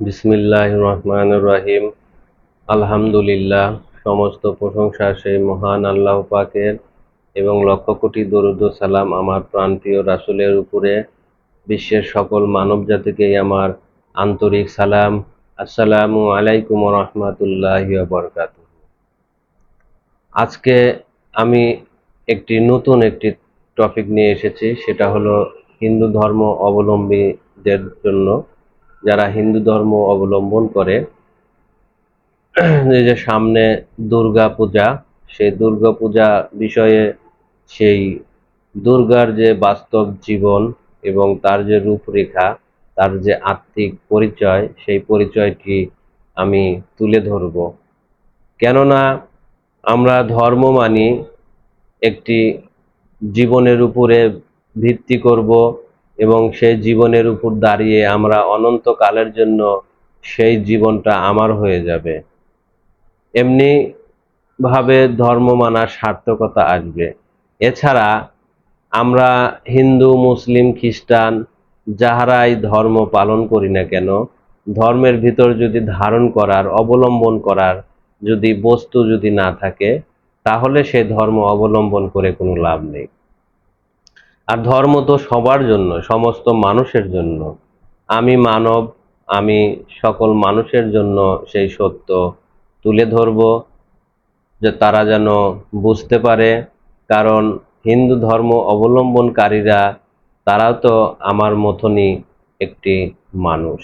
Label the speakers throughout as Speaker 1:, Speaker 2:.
Speaker 1: বিসমিল্লাহ রহমান রহিম। আলহামদুলিল্লাহ, সমস্ত প্রশংসা সেই মহান আল্লাহ পাকের এবং লক্ষ কোটি দরুদ সালাম আমার প্রাণপ্রিয় রাসূলের উপরে। বিশ্বের সকল মানব জাতিকেই আমার আন্তরিক সালাম। আসসালামু আলাইকুম রহমতুল্লাহ বরকাত আজকে আমি একটি নতুন একটি টপিক নিয়ে এসেছি, সেটা হলো হিন্দু ধর্ম অবলম্বীদের জন্য। যারা হিন্দু ধর্ম অবলম্বন করে যে সামনে দুর্গা পূজা, সেই দুর্গা পূজা বিষয়ে সেই দুর্গার যে বাস্তব জীবন এবং তার যে রূপরেখা, তার যে আত্মিক পরিচয়, সেই পরিচয়টি আমি তুলে ধরব। কেননা আমরা ধর্ম মানি একটি জীবনের উপরে ভিত্তি করব এবং সেই জীবনের উপর দাঁড়িয়ে আমরা অনন্তকালের জন্য সেই জীবনটা আমার হয়ে যাবে। এমনি ভাবে ধর্ম মানার সার্থকতা আসবে। এছাড়া আমরা হিন্দু, মুসলিম, খ্রিস্টান যাহারাই ধর্ম পালন করি না কেন, ধর্মের ভিতর যদি ধারণ করার, অবলম্বন করার যদি বস্তু যদি না থাকে, তাহলে সে ধর্ম অবলম্বন করে কোনো লাভ নেই। আর ধর্ম তো সবার জন্য, সমস্ত মানুষের জন্য। আমি মানব, আমি সকল মানুষের জন্য সেই সত্য তুলে ধরব যে তারা যেন বুঝতে পারে। কারণ হিন্দু ধর্ম অবলম্বনকারীরা, তারাও তো আমার মতনই একটি মানুষ।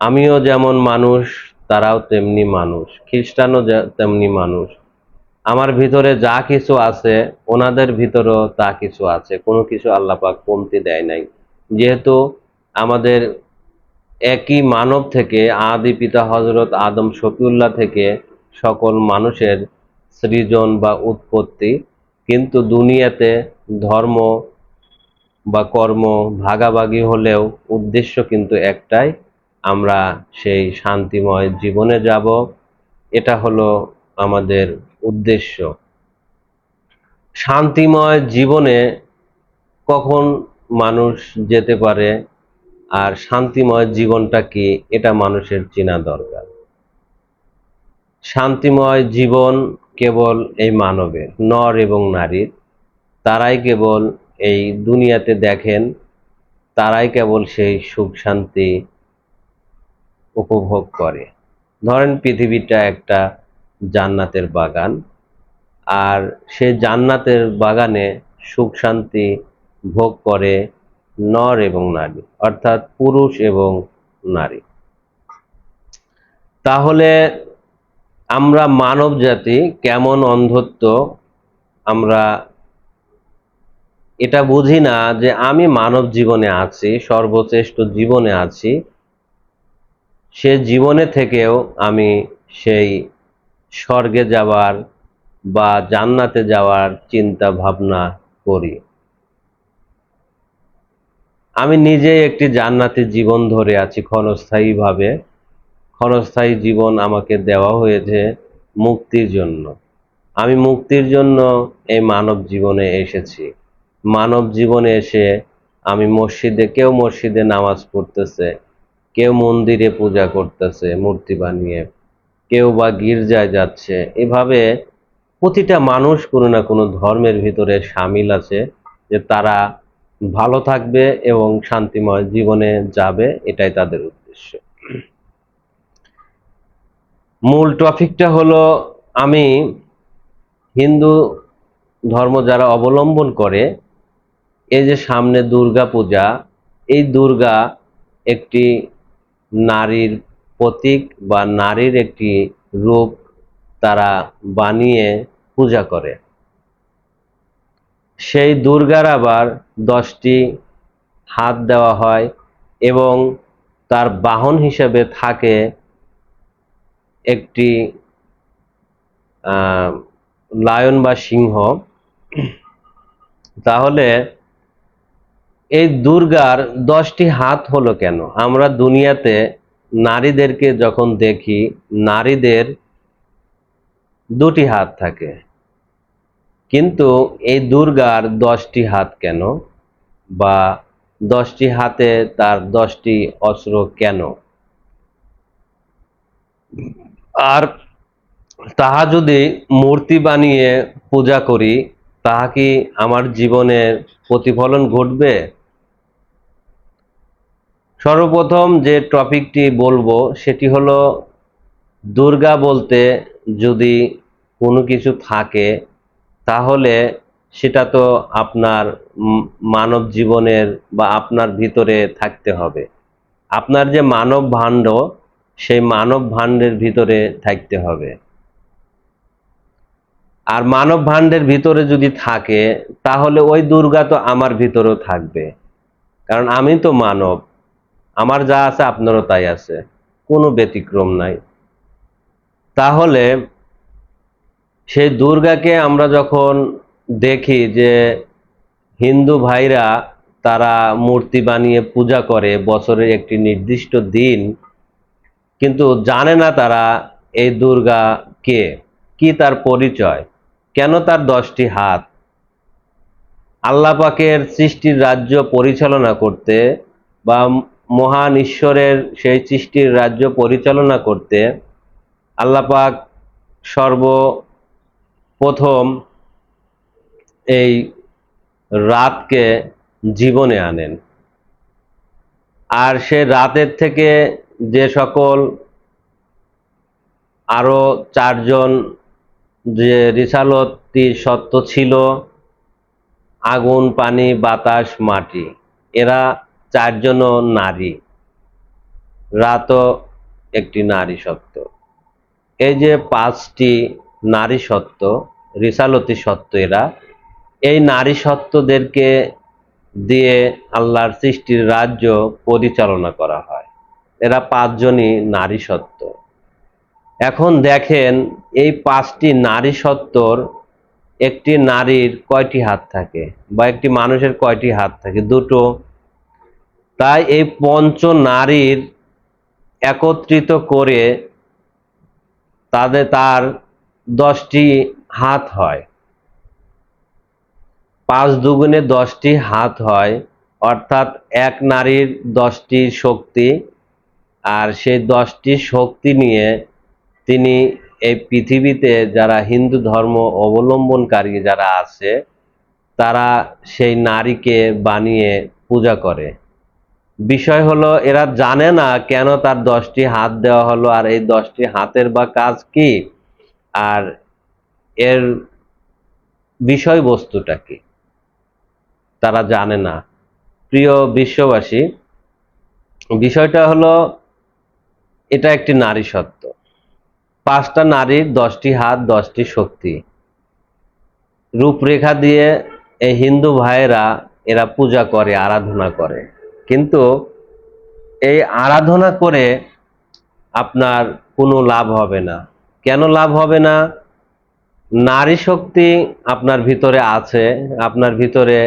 Speaker 1: আমিও যেমন মানুষ, তারাও তেমনি মানুষ। খ্রিস্টানও তেমনি মানুষ। আমার ভিতরে যা কিছু আছে, ওনাদের ভিতরেও তা কিছু আছে। কোনো কিছু আল্লাপাক কমতি দেয় নাই। যেহেতু আমাদের একই মানব থেকে, আদি পিতা হজরত আদম শফিউল্লাহ থেকে সকল মানুষের সৃজন বা উৎপত্তি, কিন্তু দুনিয়াতে ধর্ম বা কর্ম ভাগাভাগি হলেও উদ্দেশ্য কিন্তু একটাই, আমরা সেই শান্তিময় জীবনে যাব। এটা হলো আমাদের উদ্দেশ্য। শান্তিময় জীবনে কখন মানুষ যেতে পারে আর শান্তিময় জীবনটা কি, এটা মানুষের চেনা দরকার। শান্তিময় জীবন কেবল এই মানবের, নর এবং নারীর। তারাই কেবল এই দুনিয়াতে দেখেন, তারাই কেবল সেই সুখ শান্তি উপভোগ করে। ধরেন পৃথিবীটা একটা জান্নাতের বাগান। আর সে জান্নাতের বাগানে সুখ শান্তি ভোগ করে নর এবং নারী, অর্থাৎ পুরুষ এবং নারী। তাহলে আমরা মানব জাতি কেমন অন্ধত্ব আমরা এটা বুঝি না যে আমি মানব জীবনে আছি, সর্বশ্রেষ্ঠ জীবনে আছি। সে জীবনে থেকেও আমি সেই স্বর্গে যাওয়ার বা জান্নাতে যাওয়ার চিন্তা ভাবনা করি। আমি নিজে একটি জান্নাতি জীবন ধরে আছি ক্ষণস্থায়ীভাবে। ক্ষণস্থায়ী জীবন আমাকে দেওয়া হয়েছে মুক্তির জন্য। আমি মুক্তির জন্য এই মানব জীবনে এসেছি। মানব জীবনে এসে আমি মসজিদে, কেউ মসজিদে নামাজ পড়তেছে, কেউ মন্দিরে পূজা করতেছে, মূর্তি বানিয়ে কেউ বা গির্জায় যাচ্ছে। এভাবে প্রতিটা মানুষ কোনো না কোনো ধর্মের ভিতরে সামিল আছে যে তারা ভালো থাকবে এবং শান্তিময় জীবনে যাবে, এটাই তাদের উদ্দেশ্য। মূল টপিকটা হলো, আমি হিন্দু ধর্ম যারা অবলম্বন করে, এই যে সামনে দুর্গা পূজা এই দুর্গা একটি নারীর প্রতীক বা নারীর একটি রূপ তারা বানিয়ে পূজা করে। সেই দুর্গার আবার দশটি হাত দেওয়া হয় এবং তার বাহন হিসেবে থাকে একটি লায়ন বা সিংহ। তাহলে এই দুর্গার দশটি হাত হলো কেন? আমরা দুনিয়াতে নারীদেরকে যখন দেখি, নারীদের দুটি হাত থাকে। কিন্তু এই দুর্গার দশটি হাত কেন? বা দশটি হাতে তার দশটি অস্ত্র কেন? আর তাহা যদি মূর্তি বানিয়ে পূজা করি, তাহা কি আমার জীবনের প্রতিফলন ঘটবে? সর্বপ্রথম যে টপিকটি বলব, সেটি হলো দুর্গা বলতে যদি কোনো কিছু থাকে, তাহলে সেটা তো আপনার মানব জীবনের বা আপনার ভিতরে থাকতে হবে। আপনার যে মানব ভাণ্ড, সেই মানব ভাণ্ডের ভিতরে থাকতে হবে। আর মানব ভাণ্ডের ভিতরে যদি থাকে, তাহলে ওই দুর্গা তো আমার ভিতরেও থাকবে। কারণ আমি তো মানব। আমার যা আছে আপনারও তাই আছে। কোনো ব্যতিক্রম নাই। তাহলে সেই দুর্গাকে আমরা যখন দেখি যে হিন্দু ভাইরা তারা মূর্তি বানিয়ে পূজা করে বছরের একটি নির্দিষ্ট দিন, কিন্তু জানে না তারা এই দুর্গা কে, কি তার পরিচয়, কেন তার দশটি হাত? আল্লাপাকের সৃষ্টির রাজ্য পরিচালনা করতে বা মহান ঈশ্বরের সেই সৃষ্টির রাজ্য পরিচালনা করতে আল্লাহ পাক সর্বপ্রথম এই রাতকে জীবনে আনেন। আর সে রাতের থেকে যে সকল আরও চারজন যে রিসালতি সত্য ছিল, আগুন, পানি, বাতাস, মাটি, এরা চারজনও নারী। রাতও একটি নারী সত্য এই যে পাঁচটি নারী সত্য রিসালতি সত্য এরা, এই নারী সত্ত্বদেরকে দিয়ে আল্লাহর সৃষ্টির রাজ্য পরিচালনা করা হয়। এরা পাঁচজনই নারী সত্য এখন দেখেন, এই পাঁচটি নারী সত্তর একটি নারীর কয়টি হাত থাকে বা একটি মানুষের কয়টি হাত থাকে? দুটো তাই এই পঞ্চ নারীর একত্রিত করে তাদের তার দশটি হাত হয়। পাঁচ দুগুণে দশটি হাত হয়, অর্থাৎ এক নারীর দশটি শক্তি, আর সেই দশটি শক্তি নিয়ে তিনি এই পৃথিবীতে যারা হিন্দু ধর্ম অবলম্বনকারী যারা আছে, তারা সেই নারীকে বানিয়ে পূজা করে। বিষয় হলো, এরা জানে না কেন তার দশটি হাত দেওয়া হলো আর এই দশটি হাতের বা কাজ কি? আর এর বিষয়বস্তুটা কি? তারা জানে না। প্রিয় বিশ্ববাসী, বিষয়টা হলো, এটা একটি নারী সত্য। পাঁচটা নারীর দশটি হাত, দশটি শক্তি। রূপরেখা দিয়ে এই হিন্দু ভাইয়েরা এরা পূজা করে, আরাধনা করে। কিন্তু এই আরাধনা করে আপনার কোনো লাভ হবে না। কেন লাভ হবে না? নারী শক্তি আপনার ভিতরে আছে, আপনার ভিতরে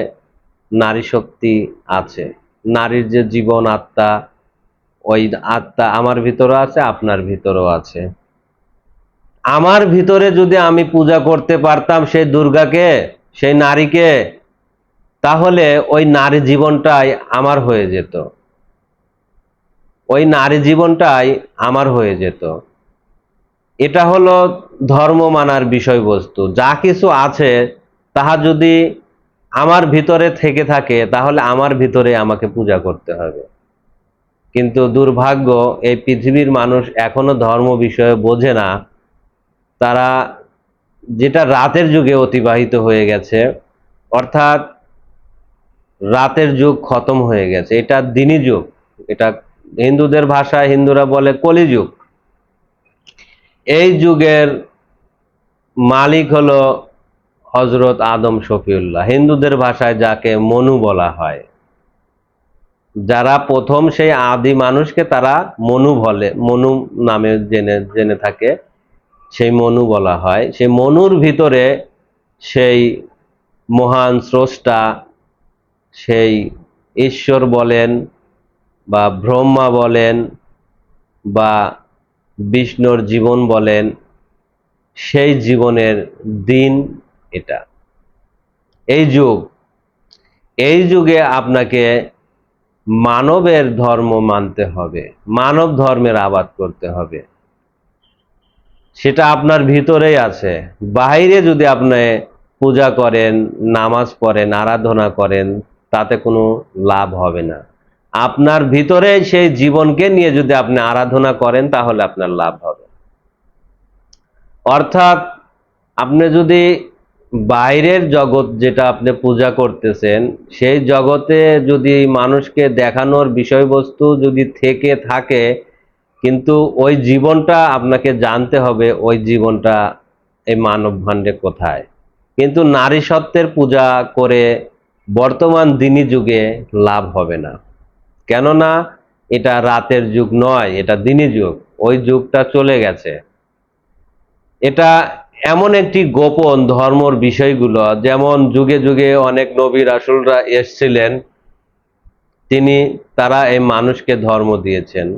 Speaker 1: নারী শক্তি আছে। নারীর যে জীবন আত্মা, ওই আত্মা আমার ভিতরেও আছে, আপনার ভিতরেও আছে। আমার ভিতরে যদি আমি পূজা করতে পারতাম সেই দুর্গাকে, সেই নারীকে তাহলে ওই নারী জীবনটাই আমার হয়ে যেত। ওই নারী জীবনটাই আমার হয়ে যেত। এটা হলো ধর্ম মানার বিষয়বস্তু। যা কিছু আছে, তাহা যদি আমার ভিতরে থেকে থাকে, তাহলে আমার ভিতরে আমাকে পূজা করতে হবে। কিন্তু দুর্ভাগ্য, এই পৃথিবীর মানুষ এখনও ধর্ম বিষয়ে বোঝে না। তারা যেটা রাতের যুগে অতিবাহিত হয়ে গেছে, অর্থাৎ রাতের যুগ খতম হয়ে গেছে। এটা দিনী যুগ। এটা হিন্দুদের ভাষায় হিন্দুরা বলে কলিযুগ এই যুগের মালিক হলো হজরত আদম শফিউল্লাহ। হিন্দুদের ভাষায় যাকে মনু বলা হয়। যারা প্রথম সেই আদি মানুষকে তারা মনু বলে, মনু নামে জেনে জেনে থাকে। সেই মনু বলা হয়। সেই মনুর ভিতরে সেই মহান স্রষ্টা সেই ঈশ্বর বলেন বা ব্রহ্মা বলেন বা বিষ্ণুর জীবন বলেন, সেই জীবনের দিন এটা। এই যুগ, এই যুগে আপনাকে মানবের ধর্ম মানতে হবে, মানব ধর্মের আবাদ করতে হবে। সেটা আপনার ভিতরেই আছে। বাইরে যদি আপনি পূজা করেন, নামাজ পড়েন, আরাধনা করেন তাতে কোনো লাভ হবে না। আপনার ভিতরে সেই জীবনকে নিয়ে যদি আপনি আরাধনা করেন, তাহলে আপনার লাভ হবে। অর্থাৎ আপনি যদি বাইরের জগৎ যেটা আপনি পূজা করতেছেন, সেই জগতে যদি মানুষকে দেখানোর বিষয়বস্তু যদি থেকে থাকে, কিন্তু ওই জীবনটা আপনাকে জানতে হবে, ওই জীবনটা এই মানব ভাণ্ডে কোথায়। কিন্তু নারী সত্ত্বের পূজা করে বর্তমান দিনী যুগে লাভ হবে না। কেননা এটা রাতের যুগ নয়, এটা দিনী যুগ। ওই যুগটা চলে গেছে। এটা এমন একটি গোপন ধর্মর বিষয়গুলো, যেমন যুগে যুগে অনেক নবী রাসুলরা এসছিলেন, তিনি, তারা এই মানুষকে ধর্ম দিয়েছেন।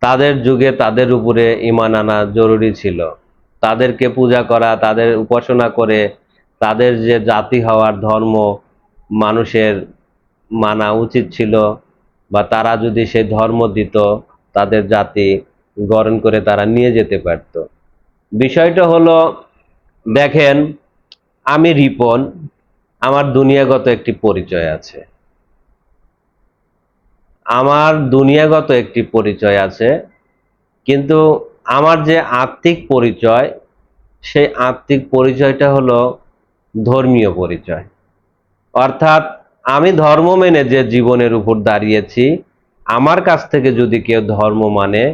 Speaker 1: তাদের যুগে তাদের উপরে ইমান আনা জরুরি ছিল। তাদেরকে পূজা করা, তাদের উপাসনা করে, তাদের যে জাতি হওয়ার ধর্ম মানুষের মানা উচিত ছিল বা তারা যদি সে ধর্ম দিত, তাদের জাতি গরণ করে তারা নিয়ে যেতে পারত। বিষয়টা হলো, দেখেন, আমি রিপন, আমার দুনিয়াগত একটি পরিচয় আছে। আমার দুনিয়াগত একটি পরিচয় আছে, কিন্তু আমার যে আত্মিক পরিচয়, সেই আত্মিক পরিচয়টা হলো ধর্মীয় পরিচয়। অর্থাৎ আমি ধর্ম মেনে যে জীবনের উপর দাঁড়িয়েছি, আমার কাছ থেকে যদি কেউ ধর্ম মানে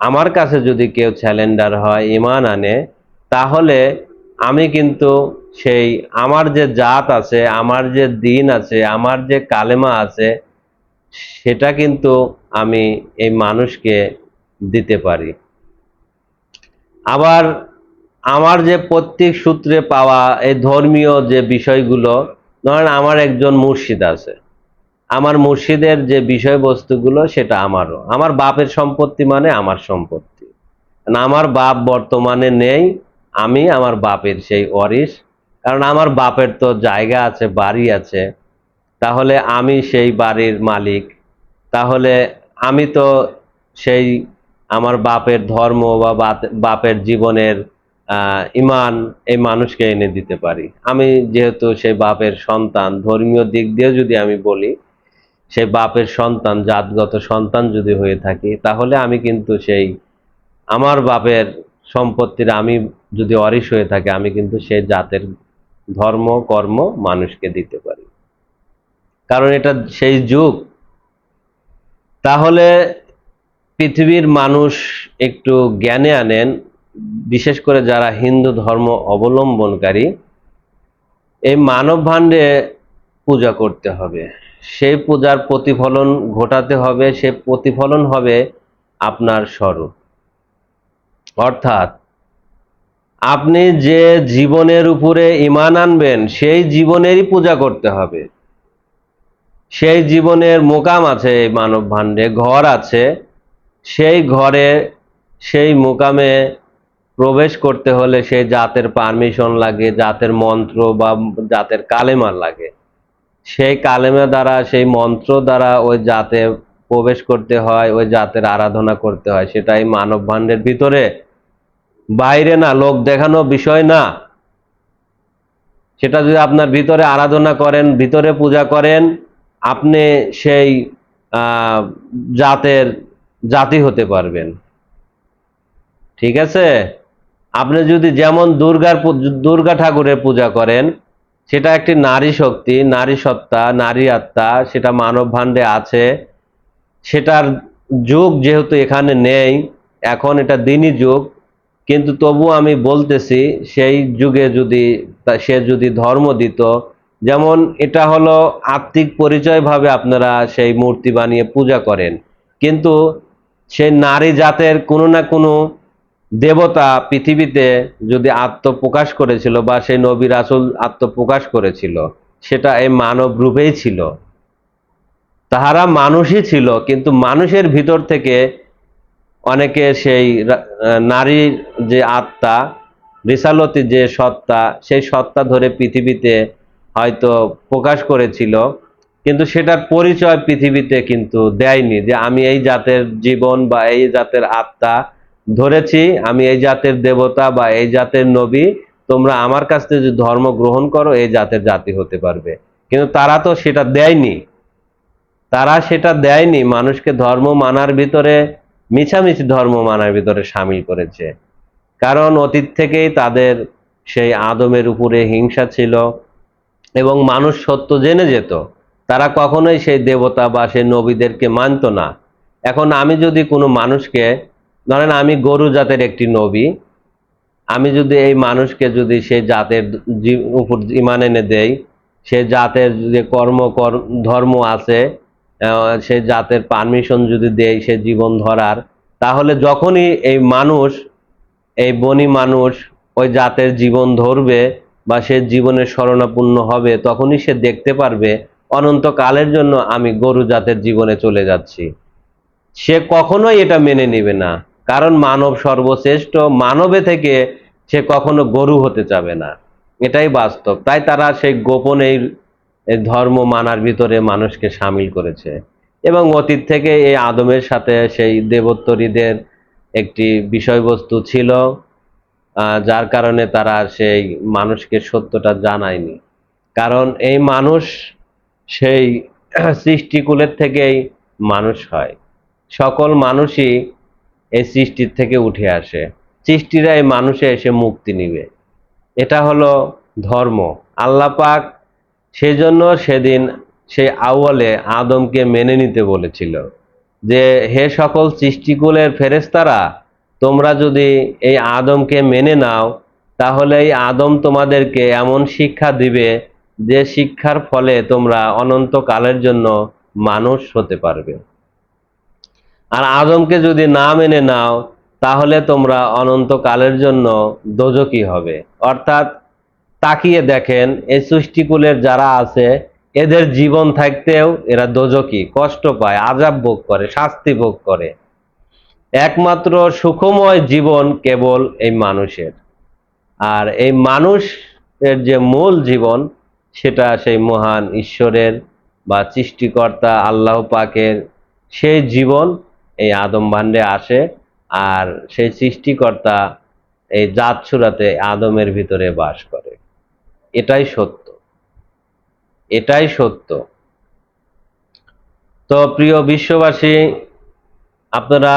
Speaker 1: আমার কাছে যদি কেউ স্যালেন্ডার হয়, ইমান আনে, তাহলে আমি কিন্তু সেই আমার যে জাত আছে, আমার যে দিন আছে, আমার যে কালেমা আছে, সেটা কিন্তু আমি এই মানুষকে দিতে পারি। আবার আমার যে প্রত্যেক সূত্রে পাওয়া এই ধর্মীয় যে বিষয়গুলো ধরেন আমার একজন মুর্শিদ আছে। আমার মুর্শিদের যে বিষয়বস্তুগুলো, সেটা আমারও। আমার বাপের সম্পত্তি মানে আমার সম্পত্তি। আমার বাপ বর্তমানে নেই, আমি আমার বাপের সেই ওয়ারিশ। কারণ আমার বাপের তো জায়গা আছে, বাড়ি আছে। তাহলে আমি সেই বাড়ির মালিক। তাহলে আমি তো সেই আমার বাপের ধর্ম বা বাপের জীবনের ইমান এই মানুষকে এনে দিতে পারি। আমি যেহেতু সেই বাপের সন্তান, ধর্মীয় দিক দিয়ে যদি আমি বলি, সেই বাপের সন্তান, জাতগত সন্তান যদি হয়ে থাকি, তাহলে আমি কিন্তু সেই আমার বাপের সম্পত্তির আমি যদি অরিস হয়ে থাকে, আমি কিন্তু সেই জাতের ধর্ম, কর্ম মানুষকে দিতে পারি। কারণ এটা সেই যুগ। তাহলে পৃথিবীর মানুষ একটু জ্ঞানে আনেন বিশেষ করে যারা হিন্দু ধর্ম অবলম্বনকারী, এই মানব ভাণ্ডে পূজা করতে হবে। সেই পূজার প্রতিফলন ঘটাতে হবে, সে প্রতিফলন হবে আপনার স্বরূপ। অর্থাৎ আপনি যে জীবনের উপরে ইমান আনবেন, সেই জীবনেরই পূজা করতে হবে। সেই জীবনের মোকাম আছে এই মানব ভাণ্ডে, ঘর আছে। সেই ঘরে, সেই মোকামে প্রবেশ করতে হলে সেই জাতের পারমিশন লাগে, জাতের মন্ত্র বা জাতের কালেমা লাগে। সেই কালেমা দ্বারা, সেই মন্ত্র দ্বারা ওই জাতে প্রবেশ করতে হয়, ওই জাতের আরাধনা করতে হয়। সেটাই মানব ভাণ্ডের ভিতরে। বাইরে না, লোক দেখানো বিষয় না। সেটা যদি আপনার ভিতরে আরাধনা করেন, ভিতরে পূজা করেন, আপনি সেই জাতের জাতি হতে পারবেন। ঠিক আছে? আপনি যদি যেমন দুর্গার দুর্গা ঠাকুরের পূজা করেন, সেটা একটি নারী শক্তি, নারী সত্তা, নারী আত্মা, সেটা মানব ভাণ্ডে আছে। সেটার যুগ যেহেতু এখানে নেই, এখন এটা দিনই যুগ। কিন্তু তবু আমি বলতেছি, সেই যুগে যদি সে যদি ধর্ম দিত, যেমন এটা হলো আত্মিক পরিচয় ভাবে আপনারা সেই মূর্তি বানিয়ে পূজা করেন। কিন্তু সেই নারী জাতের কোনো না কোনো দেবতা পৃথিবীতে যদি আত্মপ্রকাশ করেছিল বা সেই নবী রাসূল আত্মপ্রকাশ করেছিল, সেটা এই মানব রূপেই ছিল। তাহারা মানুষই ছিল, কিন্তু মানুষের ভিতর থেকে অনেকে সেই নারীর যে আত্মা, রিসালতি যে সত্তা, সেই সত্তা ধরে পৃথিবীতে হয়তো প্রকাশ করেছিল, কিন্তু সেটার পরিচয় পৃথিবীতে কিন্তু দেয়নি যে আমি এই জাতের জীবন বা এই জাতের আত্মা ধরেছি আমি এই জাতের দেবতা বা এই জাতের নবী, তোমরা আমার কাছ থেকে ধর্ম গ্রহণ করো, এই জাতের জাতি হতে পারবে। কিন্তু তারা তো সেটা দেয়নি। তারা সেটা দেয়নি, মানুষকে ধর্ম মানার ভিতরে, মিছামিছি ধর্ম মানার ভিতরে সামিল করেছে। কারণ অতীত থেকেই তাদের সেই আদমের উপরে হিংসা ছিল এবং মানুষ সত্য জেনে যেত। তারা কখনোই সেই দেবতা বা সেই নবীদেরকে মানতো না। এখন আমি যদি কোনো মানুষকে ধরেন আমি গরু জাতের একটি নবী, আমি যদি এই মানুষকে যদি সেই জাতের উপর ইমান এনে দেই, সে জাতের যে কর্ম, কর- ধর্ম আছে সে জাতের পারমিশন যদি দেয় সে জীবন ধরার, তাহলে যখনই এই মানুষ, এই বনি মানুষ ওই জাতের জীবন ধরবে বা সে জীবনের শরণাপন্ন হবে, তখনই সে দেখতে পারবে, অনন্তকালের জন্য আমি গরু জাতের জীবনে চলে যাচ্ছি। সে কখনোই এটা মেনে নেবে না। কারণ মানব সর্বশ্রেষ্ঠ, মানবে থেকে সে কখনো গরু হতে চাবে না। এটাই বাস্তব। তাই তারা সেই গোপন এই এই ধর্ম মানার ভিতরে মানুষকে সামিল করেছে। এবং অতীত থেকে এই আদমের সাথে সেই দেবোত্তরীদের একটি বিষয়বস্তু ছিল যার কারণে তারা সেই মানুষকে সত্যটা জানায়নি। কারণ এই মানুষ সেই সৃষ্টিকুলের থেকেই মানুষ হয়। সকল মানুষই এই সৃষ্টির থেকে উঠে আসে। সৃষ্টিরা এই মানুষে এসে মুক্তি নিবে। এটা হলো ধর্ম। আল্লাহ পাক সেজন্য সেদিন সেই আউয়ালে আদমকে মেনে নিতে বলেছিল যে, হে সকল সৃষ্টিকুলের ফেরেস্তারা তোমরা যদি এই আদমকে মেনে নাও, তাহলে এই আদম তোমাদেরকে এমন শিক্ষা দিবে যে, শিক্ষার ফলে তোমরা অনন্তকালের জন্য মানুষ হতে পারবে। আর আদমকে যদি না মেনে নাও, তাহলে তোমরা অনন্তকালের জন্য দোজকি হবে। অর্থাৎ তাকিয়ে দেখেন, এই সৃষ্টিকুলের যারা আছে, এদের জীবন থাকতেও এরা দোজকি কষ্ট পায়, আজাব ভোগ করে, শাস্তি ভোগ করে। একমাত্র সুখময় জীবন কেবল এই মানুষের। আর এই মানুষের যে মূল জীবন, সেটা সেই মহান ঈশ্বরের বা সৃষ্টিকর্তা আল্লাহ পাকের সেই জীবন এই আদম ভাণ্ডে আসে আর সেই সৃষ্টিকর্তা এই জাত সুরাতে আদমের ভিতরে বাস করে। এটাই সত্য। এটাই সত্য। তো প্রিয় বিশ্ববাসী, আপনারা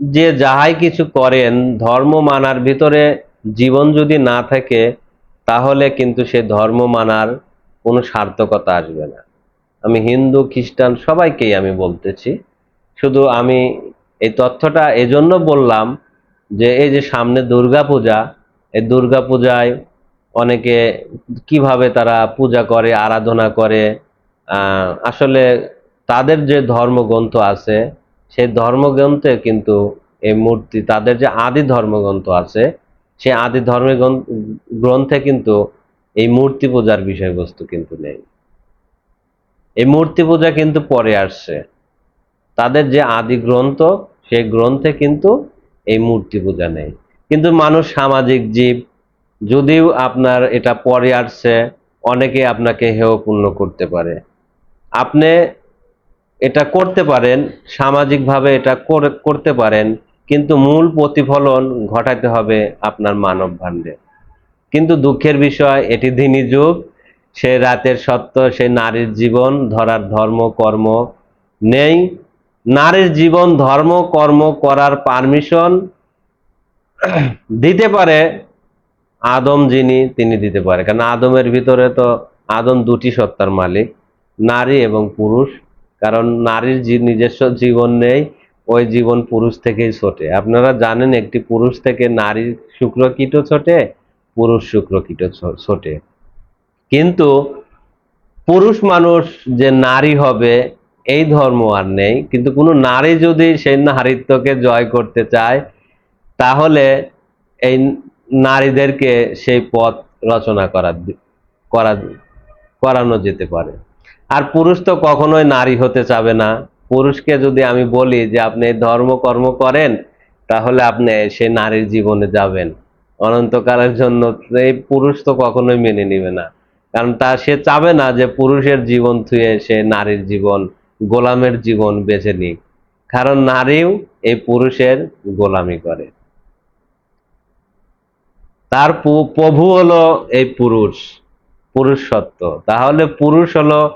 Speaker 1: যে যাহাই কিছু করেন, ধর্ম মানার ভিতরে জীবন যদি না থাকে, তাহলে কিন্তু সে ধর্ম মানার কোনো সার্থকতা আসবে না। আমি হিন্দু, খ্রিস্টান সবাইকেই আমি বলতেছি শুধু আমি এই তথ্যটা এজন্য বললাম যে এই যে সামনে দুর্গা পূজা, এই দুর্গা পূজায় অনেকে কীভাবে তারা পূজা করে, আরাধনা করে আসলে তাদের যে ধর্মগ্রন্থ আছে, সেই ধর্মগ্রন্থে কিন্তু এই মূর্তি, তাদের যে আদি ধর্মগ্রন্থ আছে, সেই আদি গ্রন্থ- গ্রন্থে কিন্তু এই মূর্তি পূজার বিষয়বস্তু কিন্তু নেই। এই মূর্তি পূজা কিন্তু পরে আসছে। তাদের যে আদি গ্রন্থ, সেই গ্রন্থে কিন্তু এই মূর্তি পূজা নেই। কিন্তু মানুষ সামাজিক জীব, যদিও আপনার এটা পরে আসছে, অনেকে আপনাকে হেয় পূর্ণ করতে পারে। আপনি এটা করতে পারেন, সামাজিকভাবে এটা করে- করতে পারেন, কিন্তু মূল প্রতিফলন ঘটাতে হবে আপনার মানব ভাণ্ডে। কিন্তু দুঃখের বিষয়, এটি দিনী যুগ, সে রাতের সত্য, সে নারীর জীবন, ধরার ধর্ম, কর্ম নেই। নারীর জীবন, ধর্ম, কর্ম করার পারমিশন দিতে পারে আদম যিনি, তিনি দিতে পারে। কারণ আদমের ভিতরে তো আদম দুটি সত্তার মালিক, নারী এবং পুরুষ। কারণ নারীর নিজস্ব জীবন নেই, ওই জীবন পুরুষ থেকেই ছোটে। আপনারা জানেন একটি পুরুষ থেকে নারীর শুক্রকীটও ছোটে, পুরুষ শুক্রকীটও ছো- ছোটে। কিন্তু পুরুষ মানুষ যে নারী হবে এই ধর্ম আর নেই, কিন্তু কোনো নারী যদি সেই নারীত্বকে জয় করতে চায়, তাহলে এই নারীদেরকে সেই পথ রচনা করা করা, করানো যেতে পারে। আর পুরুষ তো কখনোই নারী হতে চাবে না। পুরুষকে যদি আমি বলি যে আপনি ধর্ম কর্ম করেন, তাহলে আপনি সেই নারীর জীবনে যাবেন। অনন্তকালের জন্য এই পুরুষ তো কখনোই মেনে নিবে না। কারণ তা সে চাবে না যে পুরুষের জীবন থুয়ে সে নারীর জীবন গোলামের জীবন বেছে নিক। কারণ নারীও এই পুরুষের গোলামি করে। তার প্রভু হলো এই পুরুষ পুরুষ সত্য তাহলে পুরুষ হলো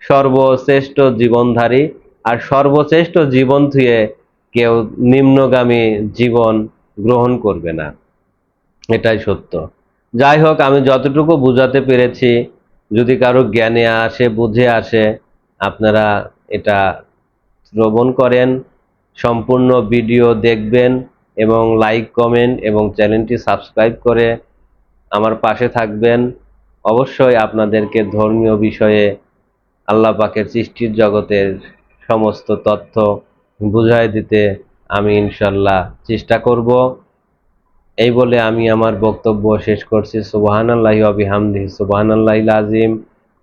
Speaker 1: সর্বশ্রেষ্ঠ জীবনধারী আর সর্বশ্রেষ্ঠ জীবন থুয়ে কেউ নিম্নগামী জীবন গ্রহণ করবে না। এটাই সত্য। যাই হোক, আমি যতটুকু বুঝাতে পেরেছি, যদি কারও জ্ঞানে আসে, বুঝে আসে, আপনারা এটা শ্রবণ করেন, সম্পূর্ণ ভিডিও দেখবেন এবং লাইক, কমেন্ট এবং চ্যানেলটি সাবস্ক্রাইব করে আমার পাশে থাকবেন। অবশ্যই আপনাদেরকে ধর্মীয় বিষয়ে আল্লাহ পাকের সৃষ্টির জগতের সমস্ত তথ্য বুঝাই দিতে আমি ইনশাল্লাহ চেষ্টা করব। এই বলে আমি আমার বক্তব্য শেষ করছি। সুবাহান আল্লাহি আবিহামদি সুবাহান আল্লাহ আজিম